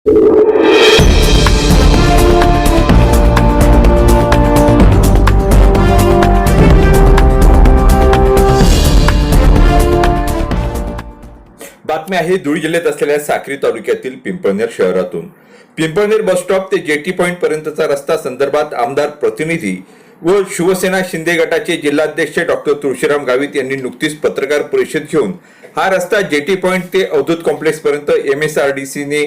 बातमी आहे धुळे जिल्ह्यात असलेल्या साक्री तालुक्यातील पिंपळनेर शहरातून. पिंपळनेर बस स्टॉप ते जेटी पॉईंट पर्यंतचा रस्ता संदर्भात आमदार प्रतिनिधी व शिवसेना शिंदे गटाचे जिल्हाध्यक्ष डॉक्टर तुळशीराम गावित यांनी नुकतीच पत्रकार परिषद घेऊन हा रस्ता जेटी पॉईंट ते अवधूत कॉम्प्लेक्स पर्यंत एम एस आर डी सीने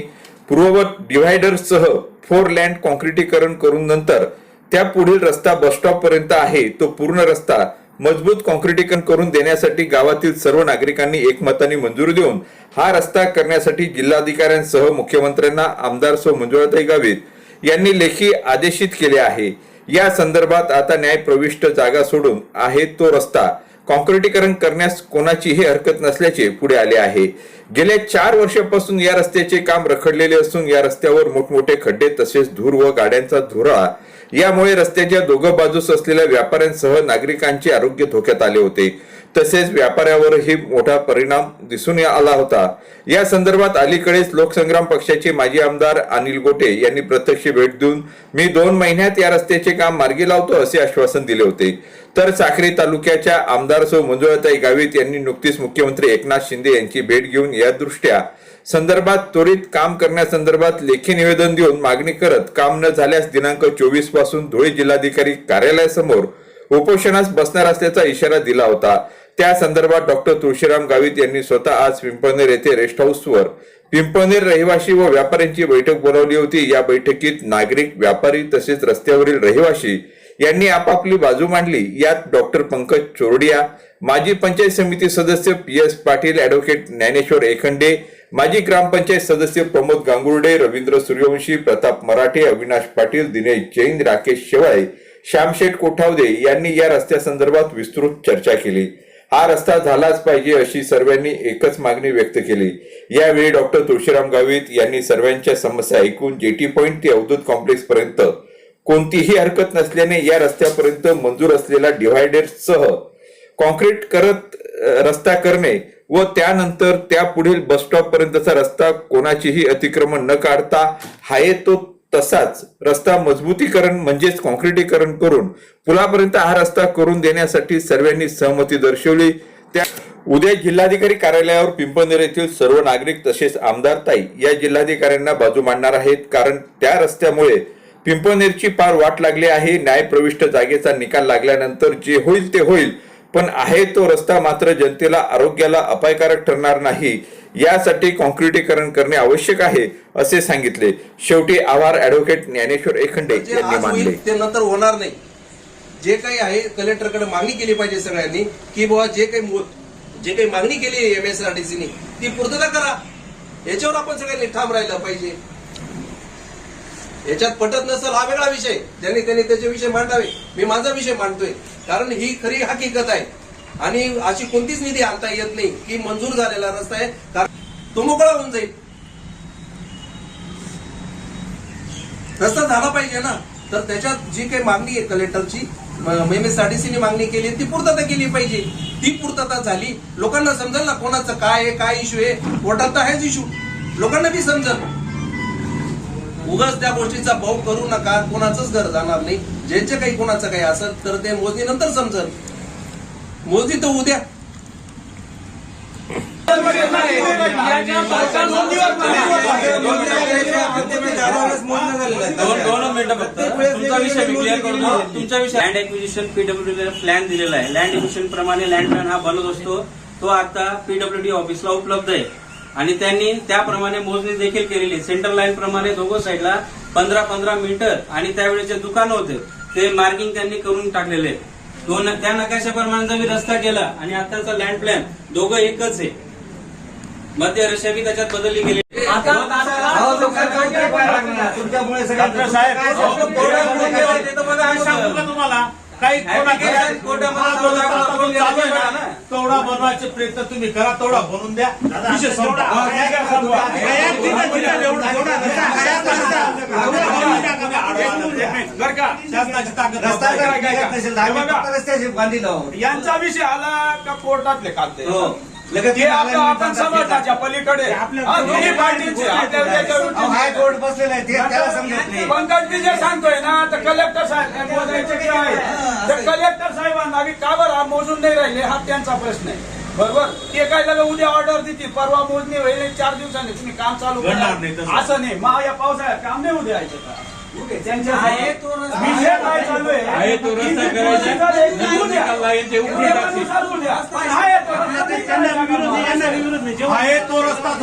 पूर्ववत डिव्हायडरसह फोर लँड कॉन्क्रिटीकरण करून नंतर त्या पुढील रस्ता बस स्टॉप पर्यंत आहे तो पूर्ण रस्ता मजबूत कॉन्क्रिटीकरण करून देण्यासाठी गावातील सर्व नागरिकांनी एकमताने मंजुरी देऊन हा रस्ता करण्यासाठी जिल्हाधिकाऱ्यांसह मुख्यमंत्र्यांना आमदार सो मंजुळाताई गावित यांनी लेखी आदेशित केले आहे. या संदर्भात आता न्याय प्रविष्ट जागा सोडून आहे तो रस्ता. कॉन्क्रिटीकरण करण्यास कोणाचीही हरकत नसल्याचे पुढे आले आहे. गेल्या चार वर्षापासून या रस्त्याचे काम रखडलेले असून या रस्त्यावर मोठमोठे खड्डे तसेच धूर व गाड्यांचा धुरा यामुळे रस्त्याच्या दोघं बाजूस असलेल्या व्यापाऱ्यांसह नागरिकांचे आरोग्य धोक्यात आले होते. तसेच व्यापाऱ्यावरही मोठा परिणाम दिसून आला होता. या संदर्भात अलीकडेच लोकसंग्राम पक्षाचे माजी आमदार अनिल गोटे यांनी प्रत्यक्ष भेट देऊन मी दोन महिन्यात या रस्त्याचे काम मार्गी लावतो असे आश्वासन दिले होते. तर साक्री तालुक्याच्या आमदार सौ मंजुळाताई गावित यांनी नुकतीच मुख्यमंत्री एकनाथ शिंदे यांची भेट घेऊन या दृष्ट्या संदर्भात त्वरित काम करण्यासंदर्भात लेखी निवेदन देऊन मागणी करत काम न झाल्यास दिनांक चोवीसपासून धुळे जिल्हाधिकारी कार्यालयासमोर उपोषणास बसणार असल्याचा इशारा दिला होता. त्या संदर्भात डॉक्टर तुळशीराम गावित यांनी स्वतः आज पिंपळनेर येथे रेस्ट हाऊसवर पिंपळनेर रहिवासी व व्यापाऱ्यांची बैठक बोलावली होती. या बैठकीत नागरिक व्यापारी तसेच रस्त्यावरील रहिवासी यांनी आपापली बाजू मांडली. यात डॉक्टर पंकज चोरडिया माजी पंचायत समिती सदस्य P S Patil advocate Dnyaneshwar Ekhande माजी ग्रामपंचायत सदस्य प्रमोद गांगुर्डे रवींद्र सूर्यवंशी प्रताप मराठे अविनाश पाटील दिनेश जैन राकेश शेवाळे श्यामशेठ कोठावदे यांनी या रस्त्यासंदर्भात विस्तृत चर्चा केली. हा रस्ता झालाच पाहिजे अशी सर्वांनी एकच मागणी व्यक्त केली. यावेळी डॉक्टर तुळशीराम गावित यांनी सर्वांच्या समस्या ऐकून जेटी पॉईंट ते अवधूत कॉम्प्लेक्स पर्यंत कोणतीही हरकत नसल्याने या रस्त्यापर्यंत मंजूर असलेला डिव्हायडर सह कॉन्क्रीट करत रस्ता करणे व त्यानंतर त्या पुढील बस स्टॉप पर्यंतचा रस्ता कोणाचीही अतिक्रमण न काढता हाये तो तसाच रस्ता मजबूतीकरण म्हणजेच कॉन्क्रिटीकरण करून पुलापर्यंत हा रस्ता करून देण्यासाठी सर्वांनी सहमती दर्शवली. त्या उद्या जिल्हाधिकारी कार्यालयावर पिंपळनेर येथील सर्व नागरिक तसेच आमदार ताई या जिल्हाधिकाऱ्यांना बाजू मांडणार आहेत. कारण त्या रस्त्यामुळे पिंपळनेरची पार वाट लागली आहे. न्यायप्रविष्ट जागेचा निकाल लागल्यानंतर जे होईल ते होईल. पण आहे तो रस्ता मात्र जनतेला आरोग्याला अपायकारक ठरणार नाही. यासाठी कॉन्क्रिटीकरण करणे आवश्यक आहे असे सांगितले. शेवटी आभार ऍडव्होकेट ज्ञानेश्वर एखंडे जे यांनी मानले. ते नंतर होणार नाही. जे काही आहे कलेक्टरकडे मागणी केली पाहिजे सगळ्यांनी की बाबा जे काही जे काही मागणी केली एम एस आर टी सीनी ती पूर्तता करा. याच्यावर आपण सगळ्यांनी ठाम राहिलं पाहिजे. याच्यात पटत नसेल हा वेगळा विषय. ज्यांनी त्यांनी त्याचे विषय मांडावे. मी माझा विषय मांडतोय. कारण ही खरी हकीकत आहे. आणि अशी कोणतीच निधी आणता येत नाही. की मंजूर झालेला रस्ता आहे. कारण तो मोकळा होऊन जाईल. रस्ता झाला पाहिजे ना. तर त्याच्यात जी काही मागणी आहे कलेक्टरची एमएसआरटीसीने मागणी केली ती पूर्तता केली पाहिजे. ती पूर्तता झाली. लोकांना समजेल ना कोणाचं काय आहे काय इश्यू आहे. कोर्टात तर आहेच इश्यू लोकांना बी समजेल. उगाच त्या गोष्टीचा भाव करू नका. कोणाचंच घर जाणार नाही. ज्यांचे काही कोणाचं काही असत तर ते मोजणी नंतर समजल. मोदी तर उद्या. विषय लँड एक्विजिशन पीडब्ल्यूडी प्लॅन दिलेला आहे. लँड एक्विजिशन प्रमाणे लँड प्लॅन हा बनत असतो. तो आता पीडब्ल्यूडी ऑफिसला उपलब्ध आहे. आणि त्यांनी त्याप्रमाणे मोजणी देखील केलेली आहे. सेंट्रल लाईन प्रमाणे दोघं साईडला पंधरा पंधरा मीटर आणि त्यावेळेचे दुकान होते. ते मार्किंग त्यांनी करून टाकलेले आहे दोन त्या नकाशाप्रमाणे जर मी रस्ता केला आणि आताचा लँड प्लॅन दोघं एकच आहे. मध्य रशिया बी त्याच्यात बदलली गेली तुमच्यामुळे तुम्हाला? काही तेवढा बनवायचे प्रयत्न तुम्ही करा तेवढा बनवून द्या. विषय? शासनाची ताकद. यांचा विषय आला का कोर्टातले कागद हो. लगेच ते आपलं आपण समाजाच्या पलीकडे. हा, दोन्ही पार्टीचे आपल्याला त्याच्यावर अहो, हायकोर्ट बसलेलं आहे ते त्याला समजत नाही. पंकज मी जे सांगतोय ना तर कलेक्टर साहेब मोजायचे जे आहे तर कलेक्टर साहेबांना आम्ही का बरं हा मोजून नाही राहिले हा त्यांचा प्रश्न आहे. बरोबर? ते काय झालं उद्या ऑर्डर देतील परवा मोजणी होईल चार दिवसांनी. तुम्ही काम चालू घडणार नाही करा. असं नाही. मा या पावसाळ्यात काम नाही उद्या यायचं का? त्यांच्या आहे तो रस्ता. विषय काय चालू आहे आहे तो रस्ता करायचा. झाले, आहे तो रस्ता.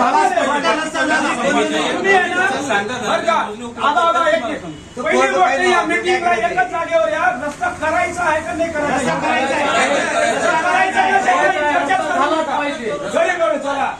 मीटिंगला एकच जागेवर या. रस्ता करायचा आहे का नाही करायचा? रस्ता करायचा झाला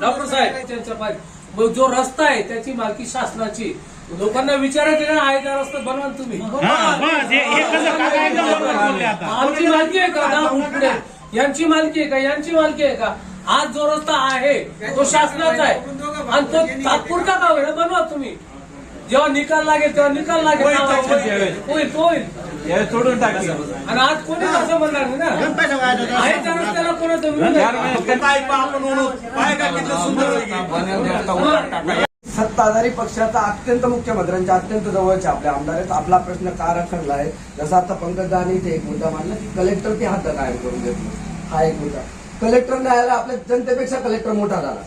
डॉक्टर साहेब. त्यांच्या पाहिजे. मग जो रस्ता आहे त्याची मालकी शासनाची. लोकांना विचारायचं ना आहे का रस्ता बनवा ना तुम्ही. हा, बस, हे- हे कसं काका एकदम बरोबर बोलले आता. आमची मालकी आहे का? दहा फूट पुढे. यांची मालकी आहे का? यांची मालकी आहे का? आज जो रस्ता आहे तो शासनाचा आहे. आणि तो तात्पुरता का होईल? बनवा तुम्ही. जेव्हा निकाल लागेल तेव्हा निकाल लागेल. होईल तो. होईल. हे सोडून टाकतील आणि आज कोणी असं म्हणणार नाही ना? आहे त्या रस्त्याला कोणाचं? काय किती सुंदर. सत्ताधारी पक्षाचा अत्यंत मुख्यमंत्र्यांच्या अत्यंत जवळचे आपले आमदार आहेत आपला प्रश्न का रखडला आहे. जसा आता पंकजदानी इथे एक मुद्दा मांडला की कलेक्टर ते हात कायम करून देत नाही. हा एक मुद्दा. कलेक्टर न्यायालय आपल्या जनतेपेक्षा कलेक्टर मोठा झाला.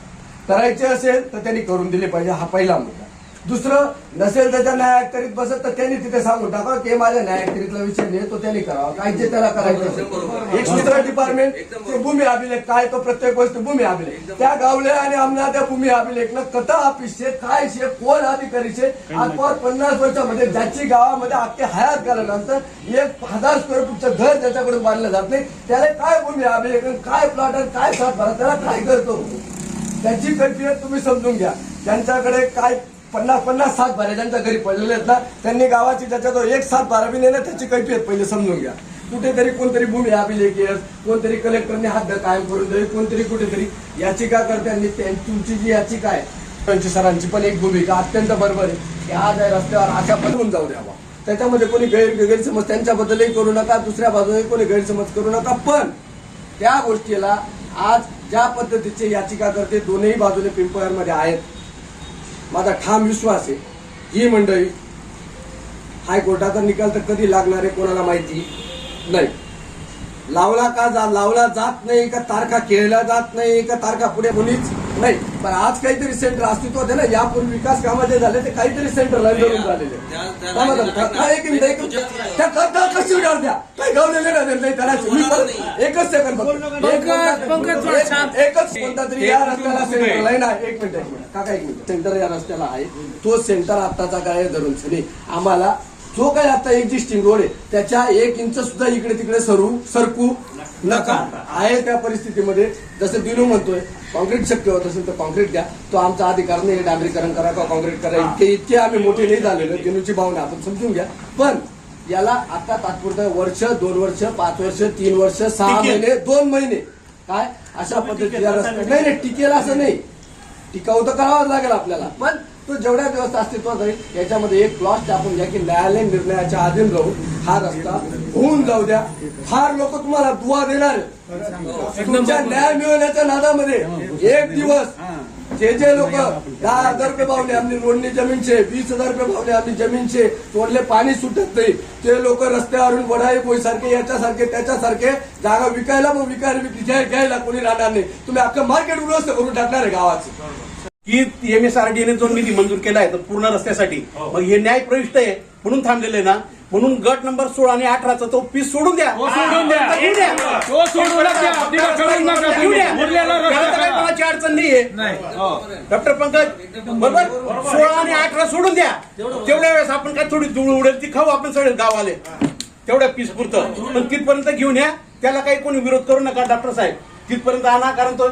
करायचे असेल तर त्यांनी करून दिले पाहिजे. हा पहिला मुद्दा. दुसरं नसेल त्याच्या न्यायाकरीत बसत तर त्यांनी तिथे सांगून टाका की माझ्या न्यायाकरीतला विषय नाही तो त्यांनी करावा. काय जे त्याला करायचं. एक दुसरं डिपार्टमेंट ते भूमी अभिलेख काय तो प्रत्येक गोष्ट भूमी अभिलेख. त्या गावले आणि आमना त्या भूमी अभिलेखनं कथा ऑफिस शे काय शे कोण अधिकारी शे? आजपास पन्नास वर्षामध्ये ज्याची गावामध्ये अख्खे हयात केल्यानंतर एक हजार स्क्वेअर फूटचं घर त्याच्याकडून बांधलं जात नाही त्याला काय भूमी अभिलेख काय प्लॉट आणि काय सातबारा त्याला काय करतो? त्याची कैफियत तुम्ही समजून घ्या. त्यांच्याकडे काय पन्नास पन्नास सात बारा ज्यांच्या घरी पडलेले आहेत ना त्यांनी गावाची त्याच्याजवळ एक सात बारावी बी त्याची कैफियत पहिले समजून घ्या. कुठेतरी कोणतरी भूमी अभिलेख येत कोणतरी कलेक्टरने हद्द कायम करून द्यावी कोणतरी कुठेतरी याचिका करत्यांनी तुमची जी याचिका आहे त्यांची सरांची पण एक भूमिका अत्यंत बरोबर आहे. की आज या रस्त्यावर अशा बनवून जाऊ द्यावा. त्याच्यामध्ये कोणी गैर गैरसमज त्यांच्याबद्दलही करू नका दुसऱ्या बाजूने कोणी गैरसमज करू नका पण त्या गोष्टीला आज ज्या पद्धतीचे याचिकाकर्ते दोनही बाजूने पिंपळमध्ये आहेत. माझा ठाम विश्वास आहे. ही मंडळी हायकोर्टाचा निकाल तर कधी लागणार आहे कोणाला माहिती? नाही. लावला का जा लावला जात नाही का तारखा केल्या जात नाही का तारखा पुढे कोणीच नाही पण आज काहीतरी सेंटर अस्तित्वात आहे ना यापूर्वी विकास कामाचे झाले ते काहीतरी सेंटर धरून झालेले. समाधान. का- काय एक मिनिट, एक मिनिट. त्या करता कशी काढ द्या काही गावलेले नाही परत- एकच सेकंड. एकच कोणता तरी या रस्त्याला सेंटर आहे. ना एक मिनिट एक मिनिट. काका एक मिनिट. सेंटर या रस्त्याला आहे. तो सेंटर आत्ताचा काय आहे धरून आम्हाला जो काही आता एक्झिस्टिंग रोड आहे त्याच्या एक इंच सुद्धा इकडे तिकडे सरू सरकू नका. आहे त्या परिस्थितीमध्ये जसं दिनू म्हणतोय कॉन्क्रीट शक्य होत असेल तर कॉन्क्रीट घ्या. तो आमचा अधिकार नाही डांबरीकरण करा किंवा कॉन्क्रीट करा. इतके इतके आम्ही मोठे नाही झालेलो दिनूची भावना आपण समजून घ्या. पण याला आता तात्पुरतं वर्ष दोन वर्ष पाच वर्ष तीन वर्ष सहा. महिने दोन महिने. काय? अशा रस्त्या नाही नाही. टिकेल असं नाही. टिकाऊ तर करावाच लागेल आपल्याला. पण तो जेवढ्या दिवस अस्तित्वात राहील याच्यामध्ये एक क्लॉज टाकून घ्या की न्यायालय निर्णयाच्या अधीन राहून हा रस्ता होऊन जाऊ द्या. फार लोक तुम्हाला दुवा देणार. तुमच्या न्याय मिळवण्याच्या नादामध्ये एक दिवस जे जे लोक दहा हजार रुपये पावले आमची रोडणी जमीनचे वीस हजार रुपये पावले आमची जमीनचे तोडले पाणी सुटत नाही. ते लोक रस्त्यावरून वडाई बोई सारखे याच्यासारखे त्याच्यासारखे जागा विकायला मग विकायला घ्यायला कोणी राहणार नाही. तुम्ही अख्खं मार्केट उद्ध्वस्त करून टाकणार आहे गावाचं. की एमएसआरडीने जो निधी मंजूर केला आहे तो पूर्ण रस्त्यासाठी. मग हे न्याय प्रविष्ट आहे म्हणून थांबलेले ना. म्हणून गट नंबर सोळा आणि अठराचा तो पीस सोडून द्या. सोडून द्या. तर अडचण नाहीये. डॉक्टर पंकज बरोबर? सोळा आणि अठरा सोडून द्या. तेवढ्या वेळेस आपण काय थोडी धूळ उडेल ती खाऊ आपण सगळे गावाले. तेवढ्या पीस पुरतं. पण तिथपर्यंत घेऊन या. त्याला काही कोणी विरोध करू नका डॉक्टर साहेब. तिथपर्यंत आणा कारण तो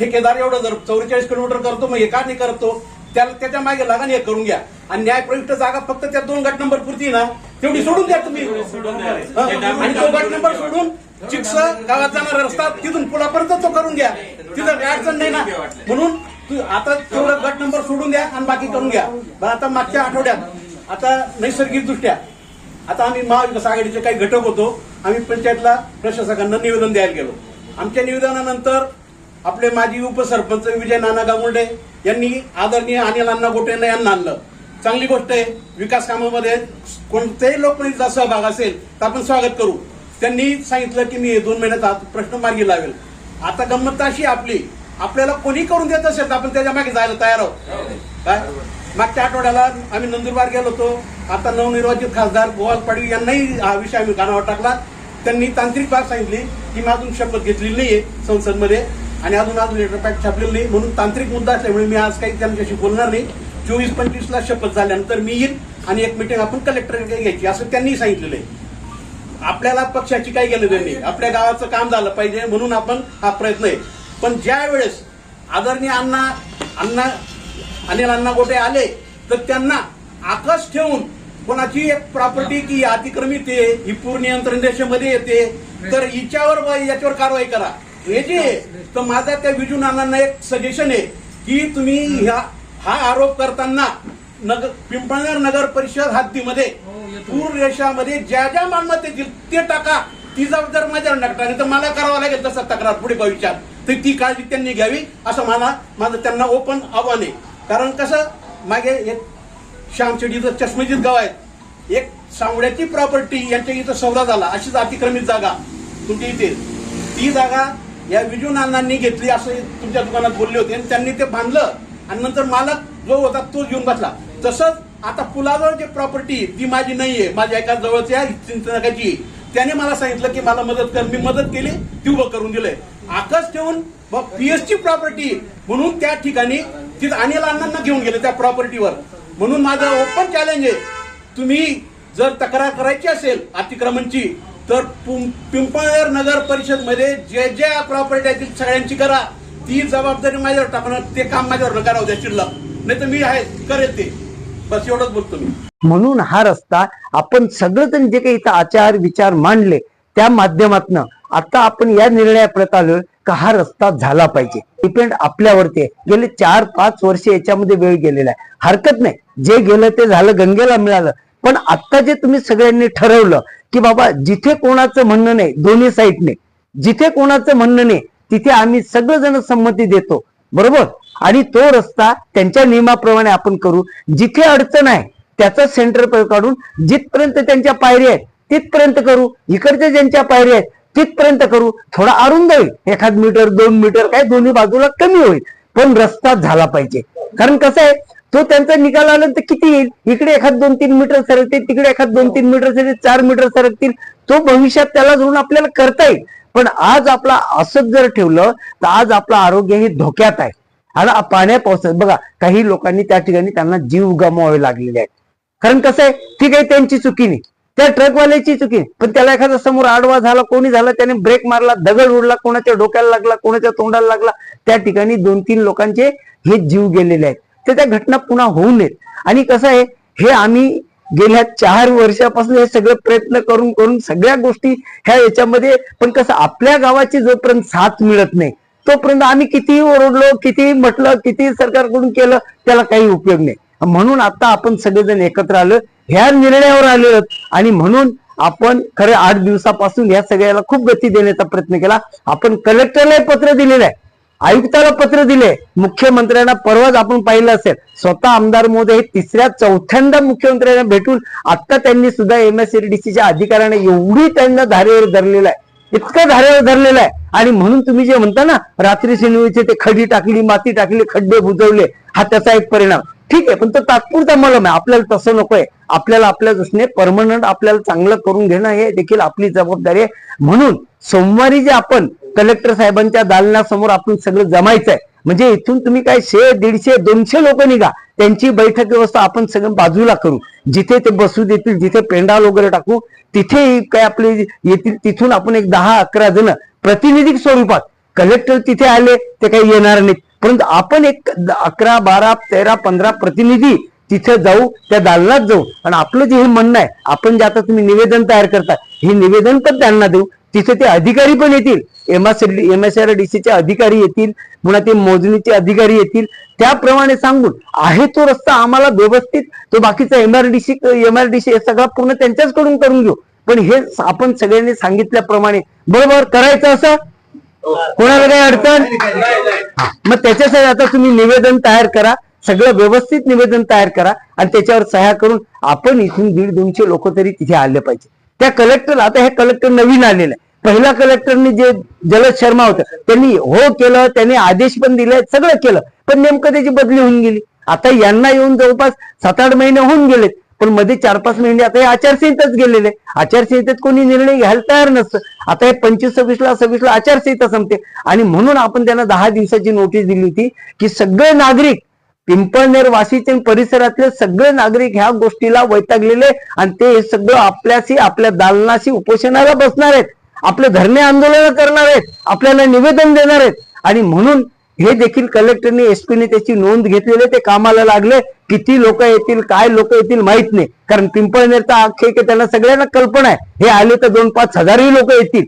ठेकेदार एवढं जर चौवेचाळीस किलोमीटर करतो मग हे का नाही करतो? त्याला त्याच्यामागे लागा आणि हे करून घ्या. आणि न्यायप्रविष्ट जागा फक्त त्या दोन गट नंबर पुरती ना तेवढी सोडून द्या तुम्ही. आणि तो गट नंबर सोडून चिक्स गावात जाणारा रस्ता तिथून पुलापर्यंत तो करून घ्या. तिथं काही अडचण नाही ना. म्हणून आता तेवढं गट नंबर सोडून द्या आणि बाकी करून घ्या. आता मागच्या आठवड्यात आता नैसर्गिक दृष्ट्या आता आम्ही महाविकास आघाडीचे काही घटक होतो आम्ही पंचायतला प्रशासकांना निवेदन द्यायला गेलो. आमच्या निवेदनानंतर आपले माजी उपसरपंच विजय नाना गामुर्डे यांनी आदरणीय अनिल अण्णा गोटे यांना आणलं. चांगली गोष्ट आहे विकास कामामध्ये कोणत्याही लोकप्रतिनिधीचा सहभाग असेल तर आपण स्वागत करू. त्यांनी सांगितलं की मी दोन महिन्यात प्रश्न मार्गी लावेल. आता गंमत अशी आपली आपल्याला कोणी करून देत असेल तर आपण त्याच्यामागे जायला तयार आहोत. काय? मागच्या आठवड्याला आम्ही नंदुरबार गेलो होतो. आता नवनिर्वाचित खासदार गोवाल पाडवी यांनाही हा विषय आम्ही कानावर टाकला. त्यांनी तांत्रिक बाब सांगितली की मी अजून शपथ घेतलेली नाहीये संसदमध्ये. आणि अजून अजून लेटर पॅक छापलेलं नाही. म्हणून तांत्रिक मुद्दा असल्यामुळे मी आज काही त्यांच्याशी बोलणार नाही. चोवीस पंचवीस ला शपथ झाल्यानंतर मी येईल आणि एक मिटिंग आपण कलेक्टर घ्यायची असं त्यांनी सांगितलेलं आहे. आपल्याला पक्षाची काही गेलं नाही. आपल्या गावाचं काम झालं पाहिजे म्हणून आपण हा प्रयत्न आहे. पण ज्या वेळेस आदरणीय अण्णा अण्णा अनिल अण्णा गोटे आले तर त्यांना आकाश ठेवून कोणाची एक प्रॉपर्टी की अतिक्रमित आहे ही पूर्ण नियंत्रण रेषेमध्ये येते तर हिच्यावर याच्यावर कारवाई करा. हे जे आहे, तर माझा त्या विजू नानांना एक सजेशन आहे की तुम्ही ह्या हा आरोप करताना नगर पिंपळनेर नगर परिषद हद्दीमध्ये पूर्ण रेषामध्ये ज्या ज्या मालमत्ता येतील ते टाका ती जबाबदार माझ्यावर नका नाही तर मला करावं लागेल तसा तक्रार पुढे भविष्यात. तर ती काळजी त्यांनी घ्यावी असं मला माझं त्यांना ओपन आव्हान आहे. कारण कसं मागे एक श्यामचेडीचं चष्मजीत गाव आहे एक सावड्याची प्रॉपर्टी यांच्या इथं सौदा झाला. अशीच अतिक्रमित जागा तुमच्या इथे. ती जागा या विजू नानांनी घेतली असं तुमच्या दुकानात बोलले होते आणि त्यांनी ते बांधलं. आणि नंतर मालक जो होता तो घेऊन बसला. तसंच आता पुलाजवळ जे प्रॉपर्टी ती माझी नाहीये. माझ्या एका जवळच्या चिंतनकाची त्याने मला सांगितलं की मला मदत कर. मी मदत केली ती उभं करून दिलंय. आकस ठेवून पीएसची प्रॉपर्टी म्हणून त्या ठिकाणी तिथं अनिल अण्णांना घेऊन गेले त्या प्रॉपर्टीवर म्हणून माझं ओपन चॅलेंज आहे. तुम्ही जर तक्रार करायची असेल अतिक्रमणची तर पुं- पिंपळनेर नगर परिषदमध्ये जे जे प्रॉपर्टी आहेत सगळ्यांची करा. ती जबाबदारी माझ्यावर टाकणार ते काम माझ्यावर करावं द्या शिल्लक. नाही तर मी आहे करेल ते. बस एवढंच बोलतो मी. म्हणून हा रस्ता आपण सगळेजण जे काही इथं आचार विचार मांडले त्या माध्यमातनं आता आपण या निर्णयाप्रत आलो का हा रस्ता झाला पाहिजे. डिपेंड आपल्यावरती आहे. गेले चार पाच वर्ष याच्यामध्ये वेळ गेलेला आहे. हरकत नाही. जे गेलं ते झालं गंगेला मिळालं. पण आता जे तुम्ही सगळ्यांनी ठरवलं की बाबा जिथे कोणाचं म्हणणं नाही दोन्ही साईडने जिथे कोणाचं म्हणणं नाही तिथे आम्ही सगळेजण संमती देतो बरोबर? आणि तो रस्ता त्यांच्या नियमाप्रमाणे आपण करू. जिथे अडचण आहे त्याचं सेंटर काढून जिथपर्यंत त्यांच्या पायऱ्या आहेत तिथपर्यंत करू. इकडच्या ज्यांच्या पायऱ्या आहेत तिथपर्यंत करू. थोडा अरुंद होईल. एखाद मीटर दोन मीटर काय दोन्ही बाजूला कमी होईल. पण रस्ता झाला पाहिजे. कारण कसं आहे तो त्यांचा निकाल आला तर किती येईल? इकडे एखाद दोन तीन मीटर सरकतील तिकडे एखाद दोन तीन मीटर सरकतील चार मीटर सरकतील. तो भविष्यात त्याला जोडून आपल्याला करता येईल. पण आज आपला असत जर ठेवलं तर आज आपलं आरोग्य हे धोक्यात आहे. आणि पाण्या पावसात बघा काही लोकांनी त्या ठिकाणी त्यांना जीव गमवावे लागलेले आहेत. कारण कसं आहे? ठीक आहे त्यांची चुकी नाही त्या ट्रकवाल्याची चुकी पण त्याला एखादा समोर आडवा झाला कोणी झाला त्याने ब्रेक मारला दगड उडला कोणाच्या डोक्याला लागला कोणाच्या तोंडाला लागला त्या ठिकाणी दोन तीन लोकांचे हे जीव गेलेले आहेत. तर त्या घटना पुन्हा होऊ नयेत. आणि कसं आहे हे आम्ही गेल्या चार वर्षापासून हे सगळे प्रयत्न करून करून सगळ्या गोष्टी ह्या याच्यामध्ये पण कसं आपल्या गावाची जोपर्यंत साथ मिळत नाही तोपर्यंत आम्ही कितीही ओरडलो कितीही म्हटलं कितीही सरकारकडून केलं त्याला काही उपयोग नाही. म्हणून आता आपण सगळेजण एकत्र आलो ह्या निर्णयावर आलो आहोत. आणि म्हणून आपण खरे आठ दिवसापासून या सगळ्याला खूप गती देण्याचा प्रयत्न केला. आपण कलेक्टरला पत्र दिलेलं आहे. आयुक्ताला पत्र दिले. मुख्यमंत्र्यांना परवाच आपण पाहिलं असेल स्वतः आमदार मोदी हे तिसऱ्या चौथ्यांदा मुख्यमंत्र्यांना भेटून आता त्यांनी सुद्धा एमएससीडीसीच्या अधिकाऱ्यांना एवढी त्यांना धारेवर धरलेलं आहे. इतकं धारेवर धरलेलं आहे. आणि म्हणून तुम्ही जे म्हणता ना रात्री शिनवीचे ते खडी टाकली माती टाकली खड्डे बुजवले. हा त्याचा एक परिणाम. ठीक आहे पण तो तात्पुरता मलम आहे. आपल्याला तसं नकोय आपल्याला आपल्या दृष्टीने परमनंट आपल्याला चांगलं करून घेणं हे देखील आपली जबाबदारी आहे. म्हणून सोमवारी जे आपण कलेक्टर साहेबांच्या दालनासमोर आपण सगळं जमायचंय म्हणजे इथून तुम्ही काय शे दीडशे दोनशे लोक निघा. त्यांची बैठक व्यवस्था आपण सगळं बाजूला करू. जिथे ते बसू देतील जिथे पेंडाल वगैरे टाकू तिथे काय आपले येतील तिथून आपण एक दहा अकरा जण प्रतिनिधिक स्वरूपात कलेक्टर तिथे आले ते काही येणार नाहीत. परंतु आपण एक अकरा बारा तेरा पंधरा प्रतिनिधी तिथे जाऊ त्या दालनात जाऊ. आणि आपलं जे हे म्हणणं आहे आपण जे आता तुम्ही निवेदन तयार करता हे निवेदन पण त्यांना देऊ. तिथे ते अधिकारी पण येतील. M S M S R D चे अधिकारी येतील पुन्हा ते मोजणीचे अधिकारी येतील. त्याप्रमाणे सांगून आहे तो रस्ता आम्हाला व्यवस्थित तो बाकीचा एमआरडीसी एमआरडीसी सी सगळा पूर्ण त्यांच्याचकडून करून घेऊ. पण हे आपण सगळ्यांनी सांगितल्याप्रमाणे बरोबर करायचं असं? कोणाला काही अडचण? मग त्याच्यासाठी आता तुम्ही निवेदन तयार करा. सगळं व्यवस्थित निवेदन तयार करा आणि त्याच्यावर सह्या करून आपण इथून दीड दोनशे लोक तरी तिथे आले पाहिजे. त्या कलेक्टर आता हे कलेक्टर नवीन आलेलं आहे. पहिल्या कलेक्टरनी जे जलद शर्मा होतं त्यांनी हो केलं त्यांनी आदेश पण दिले सगळं केलं. पण नेमकं त्याची बदली होऊन गेली. आता यांना येऊन जवळपास सात आठ महिने होऊन गेलेत. पण मध्ये चार पाच महिने आता हे आचारसंहिताच गेलेले. आचारसंहितेत कोणी निर्णय घ्यायला तयार नसतं. आता हे पंचवीस सव्वीसला सव्वीसला आचारसंहिता संपते. आणि म्हणून आपण त्यांना दहा दिवसाची नोटीस दिली होती की सगळे नागरिक पिंपळनेर वाशीचे परिसरातले सगळे नागरिक ह्या गोष्टीला वैतागलेले आणि ते हे सगळं आपल्याशी आपल्या दालनाशी उपोषणाला बसणार आहेत. आपले धरणे आंदोलन करणार आहेत. आपल्याला निवेदन देणार आहेत. आणि म्हणून हे देखील कलेक्टरने एसपीने त्याची नोंद घेतलेले ते कामाला लागले. किती लोक येतील काय लोक येतील माहीत नाही. कारण पिंपळनेरचा आख्य त्यांना सगळ्यांना कल्पना आहे. हे आले तर दोन पाच हजारही लोक येतील.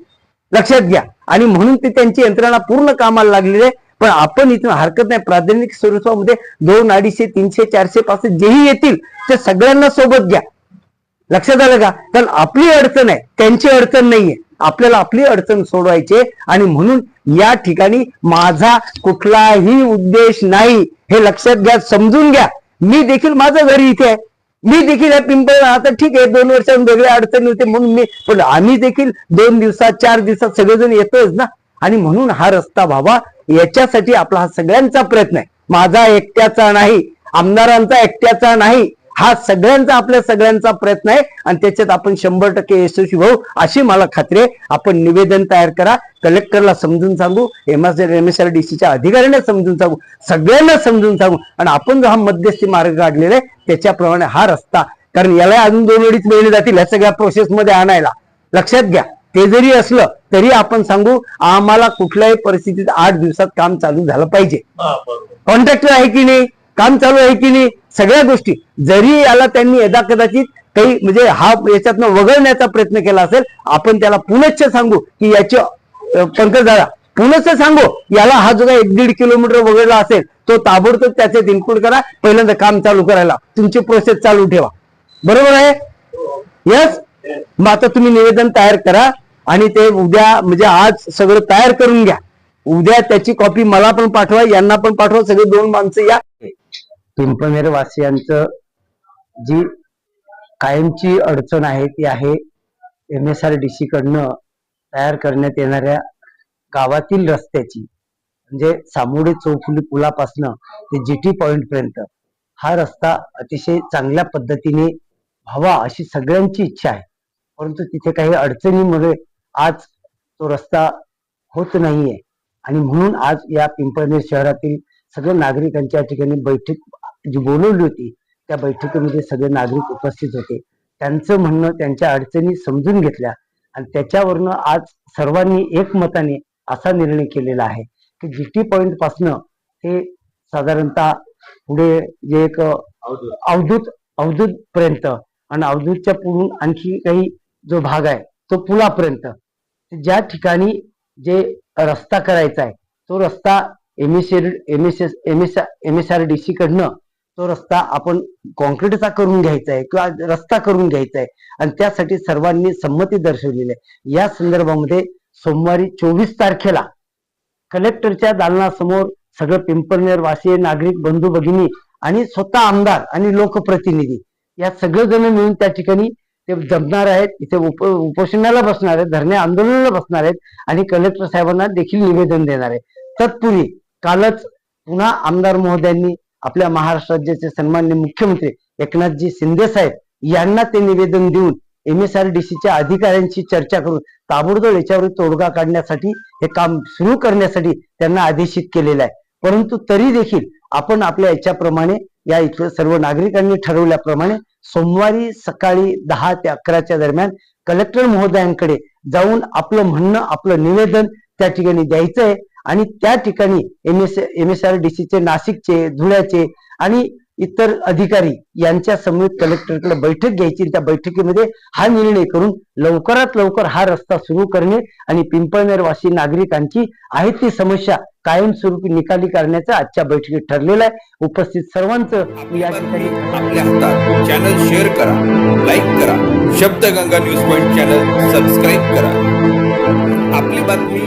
लक्षात घ्या. आणि म्हणून ते त्यांची यंत्रणा पूर्ण कामाला लागलेली आहे. पण आपण इथून हरकत नाही. प्राथमिक स्वरूपामध्ये दोन अडीचशे तीनशे चारशे पाचशे जेही येतील ते सगळ्यांना सोबत घ्या. लक्षात आलं का? कारण आपली अडचण आहे. त्यांची अडचण नाहीये. आपल्याला आपली अडचण सोडवायची आणि म्हणून या ठिकाणी माझा कुठलाही उद्देश नाही. हे लक्षात घ्या समजून घ्या. मी देखील माझं घरी इथे आहे. मी देखील या पिंपळ आता ठीक आहे दोन वर्षांत वेगळ्या अडचणी होते म्हणून मी पण आम्ही देखील दोन दिवसात चार दिवसात सगळेजण येतोच ना? आणि म्हणून हा रस्ता व्हावा याच्यासाठी आपला हा सगळ्यांचा प्रयत्न आहे. माझा एकट्याचा नाही आमदारांचा एकट्याचा नाही हा सगळ्यांचा आपल्या सगळ्यांचा प्रयत्न आहे. आणि त्याच्यात आपण शंभर टक्के यशस्वी होऊ अशी मला खात्री आहे. आपण निवेदन तयार करा. कलेक्टरला समजून सांगू M S M S R D सीच्या अधिकाऱ्यांना समजून सांगू सगळ्यांना समजून सांगू. आणि आपण जो हा मध्यस्थी मार्ग काढलेला आहे त्याच्याप्रमाणे हा रस्ता कारण याला अजून दोन अडीच महिने जातील या सगळ्या प्रोसेसमध्ये आणायला. लक्षात घ्या ते जरी असलं तरी आपण सांगू आम्हाला कुठल्याही परिस्थितीत आठ दिवसात काम चालू झालं पाहिजे. कॉन्ट्रॅक्टर आहे की नाही? काम चालू आहे की नाही? सगळ्या गोष्टी. जरी याला त्यांनी यदा कदाचित काही म्हणजे हा याच्यातनं वगळण्याचा प्रयत्न केला असेल आपण त्याला पुनश्च सांगू की याचे पंकज दादा पुनश्च सांगू याला हा जो काही एक दीड किलोमीटर वगळला असेल तो ताबडतोब त्याच्यात इन्क्लूड करा. पहिल्यांदा काम चालू करायला. तुमची प्रोसेस चालू ठेवा. बरोबर आहे? यस मग आता तुम्ही निवेदन तयार करा आणि ते उद्या म्हणजे आज सगळं तयार करून घ्या. उद्या त्याची कॉपी मला पण पाठवा यांना पण पाठवा सगळे दोन माणसं या. पिंपनेर वासियांचं जी कायमची अडचण आहे ती आहे M S R D C कडनं तयार करण्यात येणाऱ्या गावातील रस्त्याची. म्हणजे सामोडे चौफुली पुलापासनं ते जी टी पॉइंट पर्यंत हा रस्ता अतिशय चांगल्या पद्धतीने व्हावा अशी सगळ्यांची इच्छा आहे. परंतु तिथे काही अडचणीमुळे आज तो रस्ता होत नाहीये. आणि म्हणून आज या पिंपळनेर शहरातील सगळ्या नागरिकांच्या ठिकाणी बैठक जी बोलवली होती त्या बैठकीमध्ये सगळे नागरिक उपस्थित होते. त्यांचं म्हणणं त्यांच्या अडचणी समजून घेतल्या आणि त्याच्यावरनं आज सर्वांनी एकमताने असा निर्णय केलेला आहे की जी टी पॉइंट पासनं ते साधारणतः पुढे जे एक अवधूत अवधूत पर्यंत आणि अवधूतच्या पुढून आणखी काही जो भाग आहे तो पुलापर्यंत ज्या ठिकाणी जे रस्ता करायचा आहे तो रस्ता M S M S S M S M S R D C कडनं तो रस्ता आपण कॉन्क्रीटचा करून घ्यायचा आहे किंवा रस्ता करून घ्यायचा आहे. आणि त्यासाठी सर्वांनी संमती दर्शवलेली आहे. या संदर्भामध्ये सोमवारी चोवीस तारखेला कलेक्टरच्या दालनासमोर सगळं पिंपळनेर वासीय नागरिक बंधू भगिनी आणि स्वतः आमदार आणि लोकप्रतिनिधी या सगळे जण मिळून त्या ठिकाणी ते जमणार आहेत. इथे उप उपोषणाला बसणार आहेत धरणे आंदोलनाला बसणार आहेत आणि कलेक्टर साहेबांना देखील निवेदन देणार आहे तत्पूर्वी कालच पुन्हा आमदार महोदयांनी आपल्या महाराष्ट्र राज्याचे सन्मान्य मुख्यमंत्री एकनाथजी शिंदे साहेब यांना ते निवेदन देऊन एम एस आर डी सीच्या अधिकाऱ्यांशी चर्चा करून ताबडतोब याच्यावर तोडगा काढण्यासाठी हे काम सुरू करण्यासाठी त्यांना आदेशित केलेलं आहे. परंतु तरी देखील आपण आपल्या याच्याप्रमाणे या इथल्या सर्व नागरिकांनी ठरवल्याप्रमाणे सोमवारी सकाळी दहा ते अकराच्या दरम्यान कलेक्टर महोदयांकडे जाऊन आपलं म्हणणं आपलं निवेदन त्या ठिकाणी द्यायचं आहे. आणि त्या ठिकाणी M S M S R D सीचे नाशिकचे धुळ्याचे आणि इतर अधिकारी यांच्या समवेत कलेक्टरकडे बैठक घ्यायची. त्या बैठकीमध्ये हा निर्णय करून लवकरात लवकर हा रस्ता सुरू करणे आणि पिंपळनेरवासी नागरिकांची आहे ती समस्या कायमस्वरूपी निकाली करण्याचं आजच्या बैठकीत ठरलेलं आहे. उपस्थित सर्वांचं या ठिकाणी आपल्या हातात चॅनल शेअर करा लाईक करा. Shabdganga news point channel subscribe करा. आपली बातमी